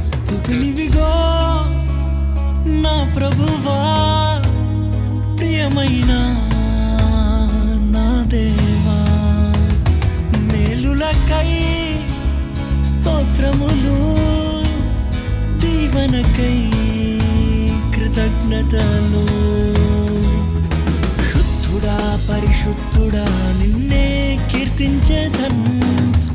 స్థుతులివిగో నా ప్రభువా ప్రియమైన నా దేవా. మేలులకై స్తోత్రములు దీవనకై కృతజ్ఞతలు. దేవుడా పరిశుద్ధుడా నిన్నే కీర్తించేదన్.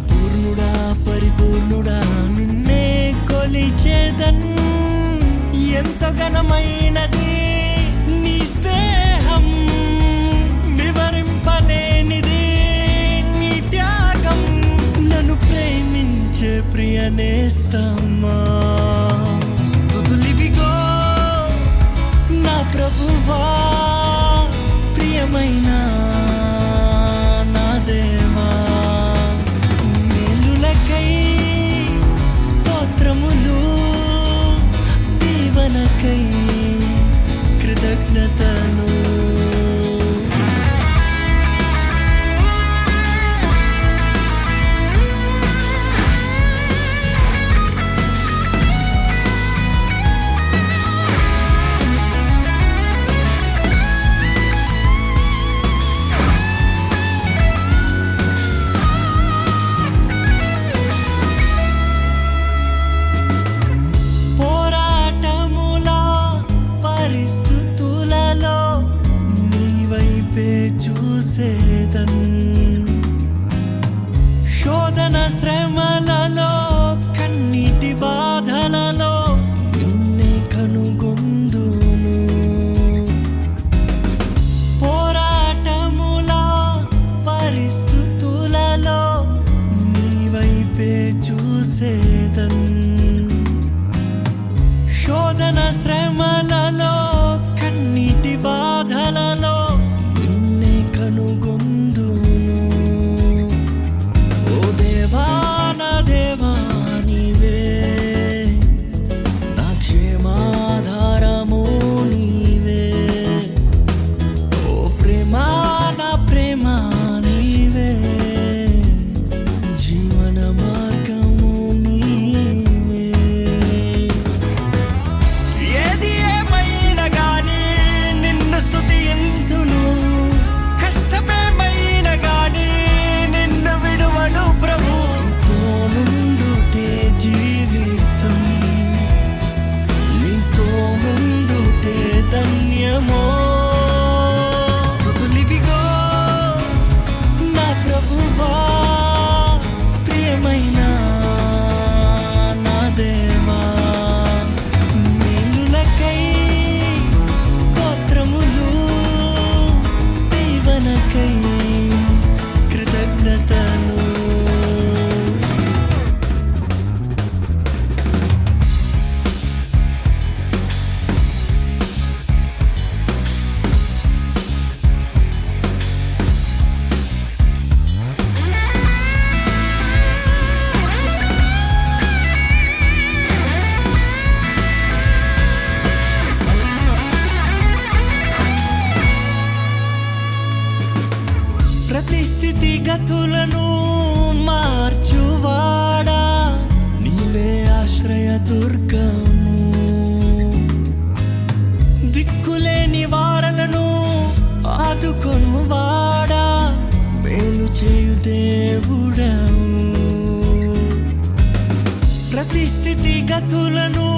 పూర్ణుడా పరిపూర్ణుడా నిన్నే కొలిచేదన్. ఎంత ఘనమైనది నీ స్నేహం వివరింపలేనిది నీ త్యాగం. నన్ను ప్రేమించే ప్రియనేస్తమ్మా Satan. Shodhana Sremal. ప్రతిస్థితి గతులను మార్చువాడా? నీవే ఆశ్రయ దుర్గము. దిక్కులే నివారణను ఆదుకొను వాడా మేలు చేయు దేవుడము ప్రతిస్థితి గతులను